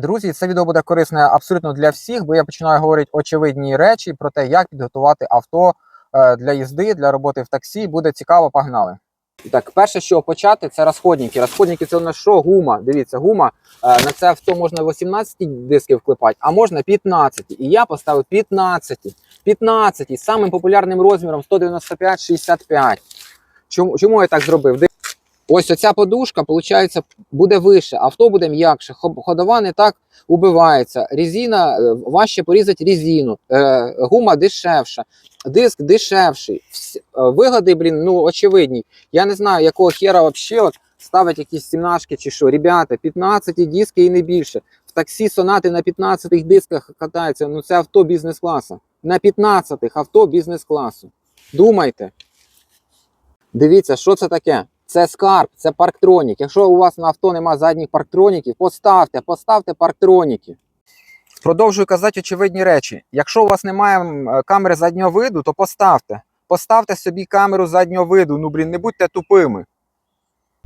Друзі, це відео буде корисне абсолютно для всіх, бо я починаю говорити очевидні речі про те, як підготувати авто е, для їзди, для роботи в таксі. Буде цікаво, погнали. Так, перше, що почати, це розходники. Розходники це у нас що? Гума. Дивіться, гума. Е, На це авто можна 18 дисків вклепати, а можна 15. І я поставив 15. 15 самим популярним розміром 195-65. Чому, чому я так зробив? Ось оця подушка, виходить, буде вище, авто буде м'якше, ходова не так убивається. Резина е, важче порізати резину, е, гума дешевша, диск дешевший. Е, Вигоди, блін, ну очевидні. Я не знаю, якого хера от ставить якісь сімнашки чи що. Ребята, 15 диски і не більше. В таксі сонати на 15 дисках катаються. Ну це авто бізнес-класу. На 15 авто бізнес-класу. Думайте. Дивіться, що це таке? Це скарб, це парктронік. Якщо у вас на авто нема задніх парктроніків, поставте, поставте парктроніки. Продовжую казати очевидні речі. Якщо у вас немає камери заднього виду, то поставте. Поставте собі камеру заднього виду. Ну, блін, не будьте тупими.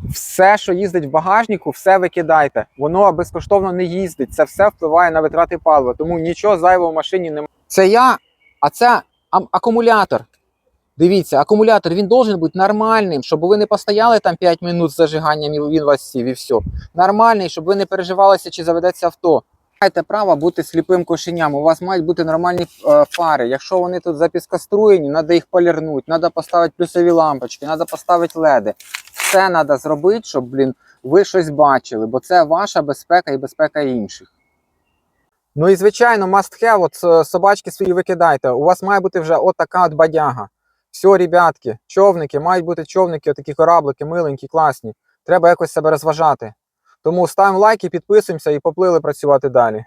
Все, що їздить в багажнику, все викидайте. Воно безкоштовно не їздить. Це все впливає на витрати палива. Тому нічого зайвого в машині немає. Це я, а це акумулятор. Дивіться, акумулятор він должен бути нормальним, щоб ви не постояли там 5 минут з зажиганням і він вас сів і все. Нормальний, щоб ви не переживалися, чи заведеться авто. Маєте право бути сліпим кошеням. У вас мають бути нормальні е, фари. Якщо вони тут запіскоструєні, треба їх полірнути, треба поставити плюсові лампочки, треба поставити леди. Все треба зробити, щоб блін, ви щось бачили, бо це ваша безпека і безпека інших. Ну і звичайно, must have, от е, собачки свої викидайте. У вас має бути вже от така от бадяга. Все, ребятки, човники, мають бути човники, такі кораблики, миленькі, класні. Треба якось себе розважати. Тому ставимо лайки, підписуємося і поплили працювати далі.